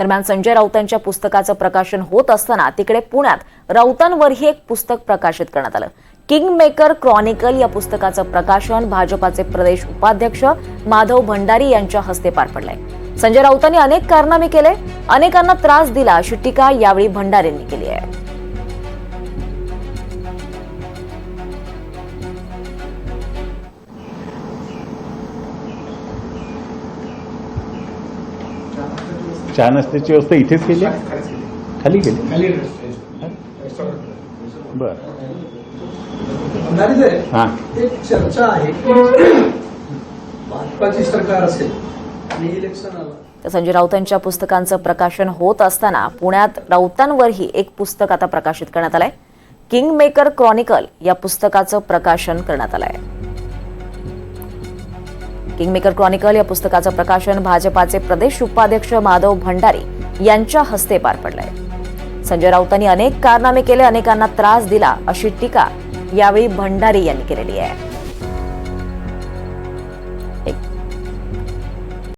दरम्यान संजय राऊतांच्या पुस्तकाचं प्रकाशन होत असताना तिकडे पुण्यात राऊतांवरही एक पुस्तक प्रकाशित करण्यात आलं. किंग मेकर क्रॉनिकल या पुस्तकाचं प्रकाशन भाजपाचे प्रदेश उपाध्यक्ष माधव भंडारी यांच्या हस्ते पार पडलंय. संजय राऊतांनी अनेक कारनामे केले अनेकांना त्रास दिला अशी टीका यावेळी भंडारींनी केली आहे. चहा नाश्त्याची व्यवस्था इथेच केली खाली केली. खाली बर. हां. एक चर्चा आहे भाजपाची सरकार असेल आणि इलेक्शन आलं. तर संजय राऊतांच्या पुस्तकांचं प्रकाशन होत असताना पुण्यात राऊतांवरही एक पुस्तक आता प्रकाशित करण्यात आलंय. किंग मेकर क्रॉनिकल या पुस्तकाचं प्रकाशन करण्यात आलंय. किंगमेकर क्रॉनिकल या पुस्तकाचं प्रकाशन भाजपाचे प्रदेश उपाध्यक्ष माधव भंडारी यांच्या हस्ते पार पडलंय. संजय राऊतांनी अनेक कारनामे केले अनेकांना त्रास दिला अशी टीका यावेळी भंडारी यांनी केलेली आहे.